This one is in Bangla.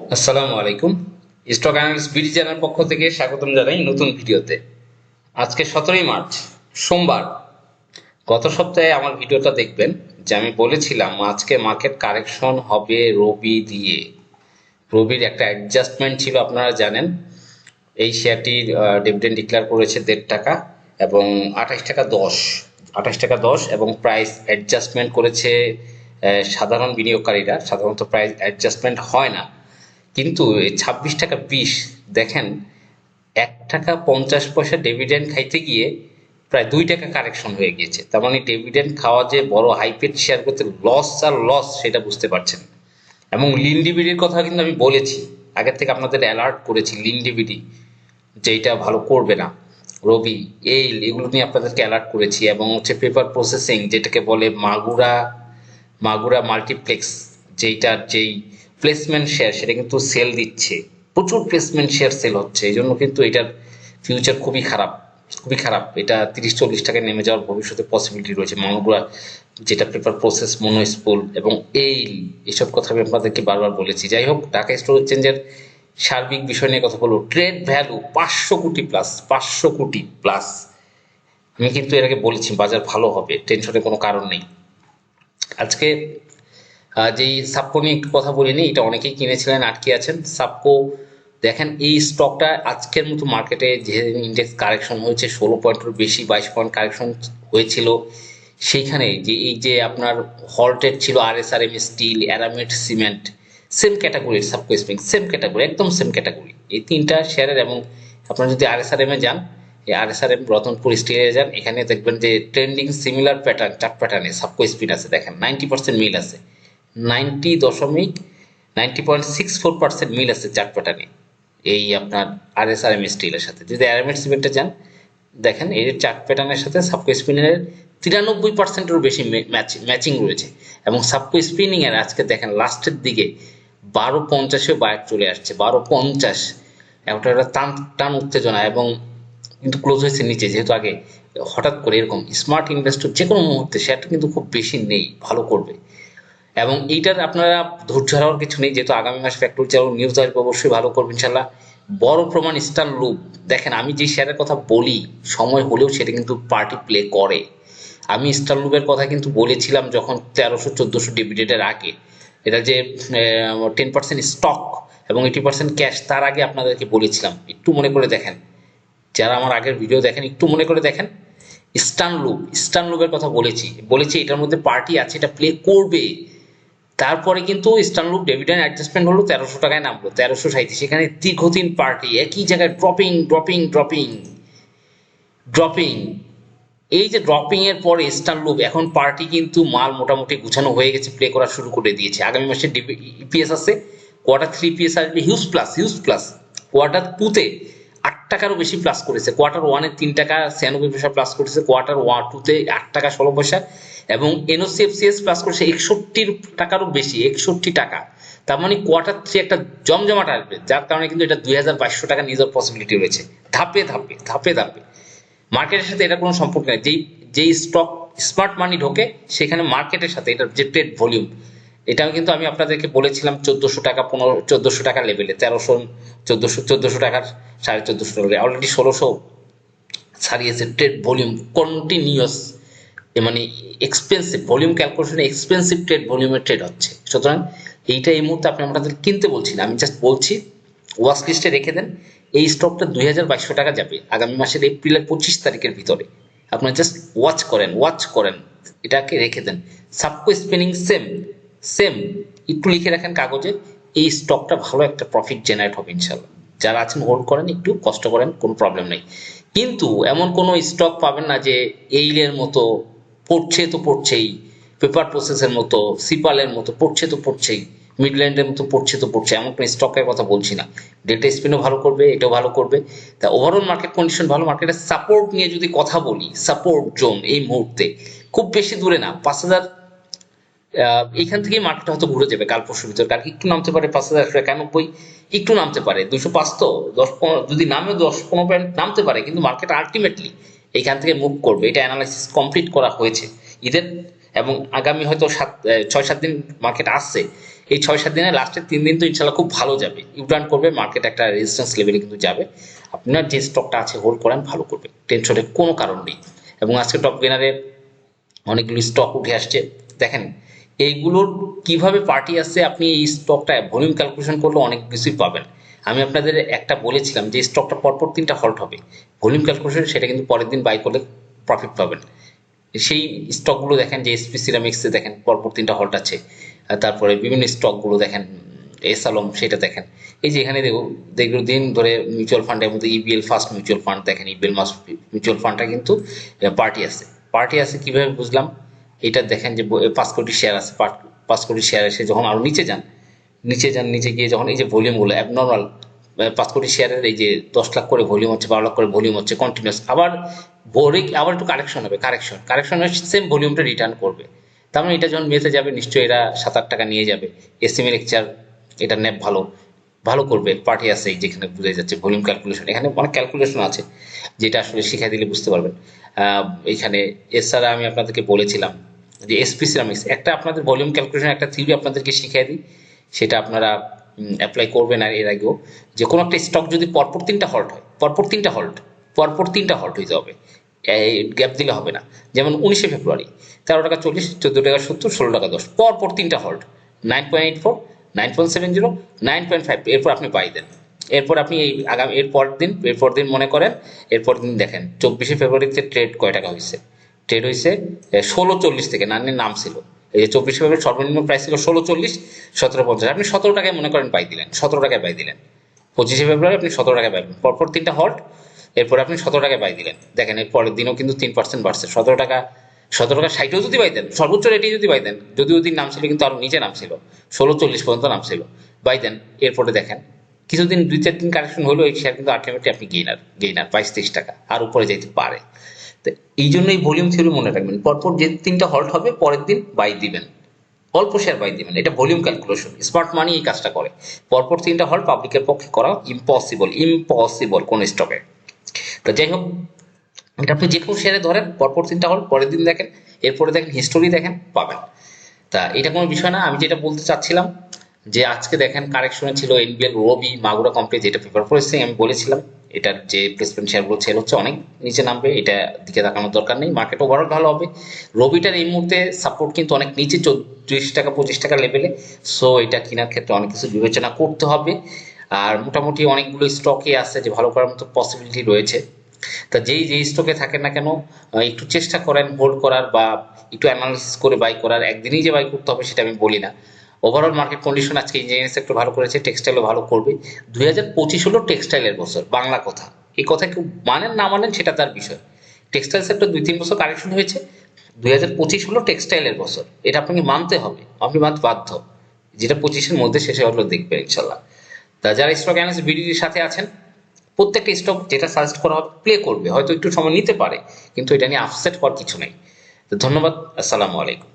আসসালামু আলাইকুম। স্টক অ্যানালিস্ট বিডি চ্যানেল পক্ষ থেকে স্বাগতম জানাই নতুন ভিডিওতে। আজকে সতেরোই মার্চ, সোমবার। গত সপ্তাহে আমার ভিডিওটা দেখবেন যে আমি বলেছিলাম আজকে মার্কেট কারেকশন হবে রবি দিয়ে। রবির একটা অ্যাডজাস্টমেন্ট ছিল, আপনারা জানেন। এই শেয়ারটির ডিভিডেন্ড ডিক্লেয়ার করেছে দেড় টাকা এবং আঠাশ টাকা দশ। আঠাশ টাকা দশ এবং প্রাইস অ্যাডজাস্টমেন্ট করেছে সাধারণ বিনিয়োগকারীরা। সাধারণত প্রাইস অ্যাডজাস্টমেন্ট হয় না। কিন্তু এই ছাব্বিশ টাকা বিশ দেখেন, এক টাকা পঞ্চাশ পয়সা ডিভিডেন্ড খাইতে গিয়ে প্রায় দুই টাকা কারেকশন হয়ে গিয়েছে। তার মানে ডিভিডেন্ড খাওয়া যে বড় হাইপেড শেয়ার করতে লস আর লস সেটা বুঝতে পারছেন। এবং লিন্ডিবিডির কথা কিন্তু আমি বলেছি। আগের থেকে আপনাদের অ্যালার্ট করেছি লিন্ডিবিডি যে এটা ভালো করবে না। রবি, এই, এগুলো নিয়ে আপনাদেরকে অ্যালার্ট করেছি। এবং হচ্ছে পেপার প্রসেসিং যেটাকে বলে মাগুরা মাগুরা মাল্টিপ্লেক্স যেইটার যেই প্লেসমেন্ট শেয়ার সেটা কিন্তু সেল দিচ্ছে। প্রচুর প্লেসমেন্ট শেয়ার সেল হচ্ছে, এই জন্য কিন্তু এটার ফিউচার খুবই খারাপ খুবই খারাপ। এটা তিরিশ চল্লিশ টাকায় নেমে যাওয়ার ভবিষ্যতে পসিবিলিটি রয়েছে। মাগুরা যেটা পেপার প্রসেস মনোস্পুল এবং এই এসব কথা আমি আপনাদেরকে বারবার বলেছি। যাই হোক, ঢাকা স্টক এক্সচেঞ্জের সার্বিক বিষয় নিয়ে কথা বলব। ট্রেড ভ্যালু পাঁচশো কোটি প্লাস পাঁচশো কোটি প্লাস আমি কিন্তু এর আগে বলেছি, বাজার ভালো হবে টেনশনের কোনো কারণ নেই। আজকে যেই সাপকো নিয়ে একটু কথা বলিনি, এটা অনেকেই কিনেছিলেন, আটকে আছেন। সাপকো দেখেন, এই স্টকটা আজকের মতো মার্কেটে যে ইন্ডেক্স কারেকশন হয়েছে, ষোলো পয়েন্টের বেশি, বাইশ পয়েন্ট কারেকশন হয়েছিল। সেইখানে যে এই যে আপনার হল্টেড ছিল R S R M steel Aramit cement same ক্যাটাগরির সাবকো স্প্রিং সেম ক্যাটাগরি একদম সেম ক্যাটাগরি এই তিনটা শেয়ারের এবং আপনারা যদি আর এস আর এম এ যান, এই R S R M Ratanpur স্টিলে যান, এখানে দেখবেন যে ট্রেন্ডিং সিমিলার প্যাটার্ন চার্ট প্যাটার্নে সাবকো স্পিন আছে। দেখেন নাইনটি পার্সেন্ট মিল আছে। নাইনটি দশমিক, ninety point six four percent মিল আছে চার্ট প্যাটার্নে এই আপনার আর এস আর এম স্টিলের সাথে। যদি অ্যারামেড সিমেন্টে যান দেখেন এই চার্ট প্যাটার্নের সাথে সাবকো স্পিনের তিরানব্বই পার্সেন্টেরও বেশি ম্যাচিং রয়েছে। এবং সাবকো স্পিনিং এর আজকে দেখেন লাস্টের দিকে বারো পঞ্চাশে বাইক চলে আসছে, বারো পঞ্চাশ। একটা একটা টান টান উত্তেজনা এবং কিন্তু ক্লোজ হয়েছে নিচে, যেহেতু আগে হঠাৎ করে এরকম স্মার্ট ইনভেস্টর যে কোনো মুহূর্তে শেয়ারটা কিন্তু খুব বেশি নেই, ভালো করবে। এবং এইটার আপনারা ধৈর্য হারানোর কিছু নেই, যেহেতু আগামী মাসে ফ্যাক্টরি চালু নিউজ আসবে, অবশ্যই ভালো করবে ইনশাল্লাহ বড় প্রমাণ স্টার লুপ দেখেন আমি যে শেয়ারের কথা বলি, সময় হলেও সেটা কিন্তু পার্টি প্লে করে। আমি স্টার লুপের কথা কিন্তু বলেছিলাম যখন তেরোশো, চোদ্দোশো ডিভিডেন্টের আগে। এটা যে টেন পার্সেন্ট স্টক এবং এইটি পার্সেন্ট ক্যাশ তার আগে আপনাদেরকে বলেছিলাম। একটু মনে করে দেখেন। যারা আমার আগের ভিডিও দেখেন, একটু মনে করে দেখেন। স্টান লুপ স্টান লুপের কথা বলেছি। বলেছি এটার মধ্যে পার্টি আছে, এটা প্লে করবে। তারপরে কিন্তু স্টানলুক ডিভিডেন্ড অ্যাডজাস্টমেন্ট হলো তেরোশো টাকায় নামলো, তেরোশো সাঁত্রিশ সেখানে দীর্ঘদিন পার্টি একই জায়গায় ড্রপিং ড্রপিং ড্রপিং ড্রপিং এই যে ড্রপিং এর পরে স্টানলুপ এখন পার্টি কিন্তু মাল মোটামুটি গুছানো হয়ে গেছে প্লে করা শুরু করে দিয়েছে। আগামী মাসে ইপিএস আছে কোয়ার্টার থ্রি পিএস আসবে huge plus huge plus quarter টুতে আট টাকারও বেশি প্লাস করেছে। কোয়ার্টার ওয়ানে তিন টাকা ছিয়ানব্বই পয়সা প্লাস করেছে কোয়ার্টার ওয়ান টুতে আট টাকা ষোলো পয়সা। এবং এনওসিএফসিএস প্লাস করেছে একষট্টির টাকারও বেশি, একষট্টি টাকা। তার মানে কোয়ার্টার থ্রি একটা জমজমাট আসবে, যার কারণে কিন্তু এটা দুই হাজার বাইশশো টাকা নিজের পসিবিলিটি রয়েছে। ধাপে ধাপে ধাপে ধাপে। মার্কেটের সাথে এটা কোনো সম্পর্ক নেই। যেই যেই স্টক স্মার্ট মানি ঢোকে, সেখানে মার্কেটের সাথে এটা যে ট্রেড ভলিউম এটাও কিন্তু আমি আপনাদেরকে বলেছিলাম চোদ্দোশো টাকা, পনেরো, চোদ্দোশো টাকা লেভেলে তেরোশো, চোদ্দোশো চোদ্দোশো টাকার সাড়ে চোদ্দোশো টাকা অলরেডি ষোলোশো ছাড়িয়েছে ট্রেড ভলিউম কন্টিনিউয়াস মানে এক্সপেন্সিভ ভলিউম ক্যালকুলেশনে এক্সপেন্সিভ ট্রেড ভলিউমের ট্রেড হচ্ছে। সুতরাং এইটা এই মুহূর্তে আপনি আপনাদের কিনতে বলছি না আমি জাস্ট বলছি ওয়াশ লিস্টে রেখে দেন, এই স্টকটা দুই হাজার বাইশশো টাকা যাবে আগামী মাসের এপ্রিলের পঁচিশ তারিখের ভিতরে। আপনারা জাস্ট ওয়াচ করেন ওয়াচ করেন, এটাকে রেখে দেন। সাবকো স্পিনিং সেম সেম একটু লিখে রাখেন কাগজে, এই স্টকটা ভালো একটা প্রফিট জেনারেট হবে ইনশাল্লাহ যারা আছেন হোল্ড করেন, একটু কষ্ট করেন, কোনো প্রবলেম নেই। কিন্তু এমন কোনো স্টক পাবেন না যে এইলের মতো পড়ছে তো পড়ছেই পেপার প্রসেসের মতো সিপালের মতো পড়ছে তো পড়ছেই মিডল্যান্ডের মতো পড়ছে তো পড়ছে এমন কোনো স্টকের কথা বলছি না। ডেটা স্পিনও ভালো করবে এটাও ভালো করবে। তা ওভারঅল মার্কেট কন্ডিশন ভালো মার্কেটের সাপোর্ট নিয়ে যদি কথা বলি সাপোর্ট জোন এই মুহূর্তে খুব বেশি দূরে না পাঁচ হাজার আহ, এইখান থেকেই মার্কেট হয়তো ঘুরে যাবে কাল পরশুর ভিতরে। কালকে একটু নামতে পারে পাঁচ হাজার একশো একানব্বই একটু নামতে পারে দুশো পাঁচ তো দশ পনেরো যদি নামে দশ পনেরো পয়েন্ট নামতে পারে কিন্তু মার্কেট আলটিমেটলি এইখান থেকে মুভ করবে। এটা অ্যানালাইসিস কমপ্লিট করা হয়েছে। ঈদের এবং আগামী হয়তো সাত ছয়, সাত দিন মার্কেট আসছে। এই ছয়, সাত দিনে লাস্টের তিন দিন তো ইনশাল্লাহ খুব ভালো যাবে। ইউটার্ন করবে মার্কেট একটা রেজিস্ট্যান্স লেভেলে কিন্তু যাবে। আপনার যে স্টকটা আছে হোল্ড করেন, ভালো করবে টেনশনের কোনো কারণ নেই। এবং আজকে টপ গেনারে অনেকগুলি স্টক উঠে আসছে। দেখেন এইগুলোর কীভাবে পার্টি আসছে, আপনি এই স্টকটা ভলিউম ক্যালকুলেশন করলে অনেক কিছুই পাবেন। আমি আপনাদের একটা বলেছিলাম যে স্টকটা পরপর তিনটা হল্ট হবে। ভলিউম ক্যালকুলেশন সেটা কিন্তু পরের দিন বাই করলে প্রফিট পাবেন। সেই স্টকগুলো দেখেন, যে এসপি সিরামিক্সে দেখেন, পরপর তিনটা হল্ট আছে। তারপরে বিভিন্ন স্টকগুলো দেখেন এস আলম সেটা দেখেন। এই যে এখানে দেখো দেখো দিন ধরে মিউচুয়াল ফান্ডের মধ্যে ইবিএল ফার্স্ট মিউচুয়াল ফান্ড দেখেন ইবিএল মাস মিউচুয়াল ফান্ডটা কিন্তু পার্টি আছে পার্টি আছে কীভাবে বুঝলাম? এটা দেখেন যে পাঁচ কোটি শেয়ার আছে, পাঁচ- কোটি শেয়ার এসে যখন আরও নিচে যান নিচে যান, নিচে গিয়ে যখন এই যে ভলিউমগুলো অ্যাবনর্মাল পাঁচ কোটি শেয়ারের এই যে দশ লাখ করে ভলিউম হচ্ছে, বারো লাখ করে ভলিউম হচ্ছে কন্টিনিউস আবার ভোরে আবার একটু কারেকশন হবে কারেকশন কারেকশন হয়ে সেম ভলিউমটা রিটার্ন করবে। তার মানে এটা যখন মেতে যাবে, নিশ্চয়ই এরা সাত আট টাকা নিয়ে যাবে। এসএমএ লেকচার এটা ন্যাপ ভালো ভালো করবে পার্টি আছে যেখানে বুঝে যাচ্ছে ভলিউম ক্যালকুলেশন এখানে অনেক ক্যালকুলেশন আছে, যেটা আসলে শিখাই দিলে বুঝতে পারবেন। এখানে, এছাড়া আমি আপনাদেরকে বলেছিলাম যে এসপি সিরামিক্স একটা আপনাদের ভলিউম ক্যালকুলেশন একটা থিওরি আপনাদেরকে শিখিয়ে দিই, সেটা আপনারা অ্যাপ্লাই করবেন আর এর আগেও। যে কোনো একটা স্টক যদি পরপর তিনটা হল্ট হয়, পরপর তিনটা হল্ট পরপর তিনটা হল্ট হইতে হবে। এই গ্যাপ দিলে হবে না। যেমন উনিশে ফেব্রুয়ারি, তেরো টাকা চল্লিশ, চোদ্দ টাকা সত্তর, ষোলো টাকা দশ, পরপর তিনটা halt nine point eight four nine point seven zero nine point five এরপর আপনি পাই দেন। এরপর আপনি এই আগামী, এরপর দিন এরপর দিন মনে করেন, এরপর দিন দেখেন, চব্বিশে ফেব্রুয়ারিতে ট্রেড কয় টাকা হয়েছে ট্রেড হয়েছে ষোলো চল্লিশ থেকে নানের নাম ছিল। এই যে চব্বিশে ফেব্রুয়ারি সর্বনিম্ন প্রাইস ছিল ষোলো চল্লিশ, সতেরো পঞ্চাশ। আপনি সতেরো টাকায় মনে করেন পাই দিলেন, সতেরো টাকায় পাই দিলেন। পঁচিশে ফেব্রুয়ারি আপনি সতেরো টাকায় পাইবেন পরপর তিনটা হল্ট এরপর আপনি সতেরো টাকায় পাই দিলেন। দেখেন, এর পরের দিনও কিন্তু তিন পার্সেন্ট বাড়ছে। সতেরো টাকা সতেরো টাকা ষাটেও যদি পাইতেন সর্বোচ্চ রেটেই যদি পাই পাইতেন যদিও দিন নাম ছিল, কিন্তু আরও নিচে নাম ছিল, ষোলো চল্লিশ পর্যন্ত নাম ছিল পাইতেন এরপরে দেখেন, কিছুদিন দুই চার দিন কারেকশন হলো, এই শেয়ার কিন্তু আলটিমেটলি আপনি গেইনার গেইনার বাইশ তেইশ টাকা, আর উপরে যেতে পারে এই জন্য এই ভলিউম থিওরি মনে রাখবেন। পরপর যে তিনটা হল্ট হবে, পরের দিন বাই দিবেন। অল্প শেয়ার বাই দিবেন। এটা ভলিউম ক্যালকুলেশন স্মার্ট মানি এই কাজটা করে। পরপর তিনটা হল পাবলিকের পক্ষে করা ইম্পসিবল ইম্পসিবল কোন স্টকে তো যাই হোক, এটা আপনি যে কোনো শেয়ারে ধরেন, পরপর তিনটা হল পরের দিন দেখেন, এরপরে দেখেন হিস্টোরি দেখেন, পাবেন। তা এটা কোনো বিষয় না। আমি যেটা বলতে চাচ্ছিলাম, যে আজকে দেখেন কারেকশনে ছিল এনবিএল রবি মাগুরা কোম্পানি যেটা পেপার পড়েছে আমি বলেছিলাম এটার যে প্লেসমেন্ট শেয়ারগুলো সেল হচ্ছে, অনেক নিচে নামবে, এটা দিকে তাকানোর দরকার নেই। মার্কেট ওভারঅল ভালো হবে। রবিটার এই মুহূর্তে সাপোর্ট কিন্তু অনেক নিচে, চৌত্রিশ টাকা, পঁচিশ টাকা লেভেলে সো এটা কেনার ক্ষেত্রে অনেক কিছু বিবেচনা করতে হবে। আর মোটামুটি অনেকগুলো স্টকে আছে যে ভালো করার মতো পসিবিলিটি রয়েছে। তা যেই যেই স্টকে থাকেন না কেন একটু চেষ্টা করেন হোল্ড করার বা একটু অ্যানালিসিস করে বাই করার। একদিনই যে বাই করতে হবে, সেটা আমি বলি না। ওভারঅল মার্কেট কন্ডিশন আজকে ইঞ্জিনিয়ারিং সেক্টর ভালো করেছে টেক্সটাইলও ভালো করবে। দুই হাজার পঁচিশ হলো টেক্সটাইলের বছর, বাংলা কথা। এই কথা কেউ মানেন না মানেন সেটা তার বিষয়। টেক্সটাইল সেক্টর দুই তিন বছর কারেকশন হয়েছে, দুই হাজার পঁচিশ হলো টেক্সটাইলের বছর। এটা আপনাকে মানতে হবে, আপনি মানতে বাধ্য। যেটা পঁচিশের মধ্যে শেষে হলো দেখবেন ইনশাল্লাহ। তা যারা স্টক অ্যানালিস্ট বিডির সাথে আছেন, প্রত্যেকটা স্টক যেটা সাজেস্ট করা হবে প্লে করবে। হয়তো একটু সময় নিতে পারে, কিন্তু এটা নিয়ে আপসেট হওয়ার কিছু নেই। তো ধন্যবাদ, আসসালামু আলাইকুম।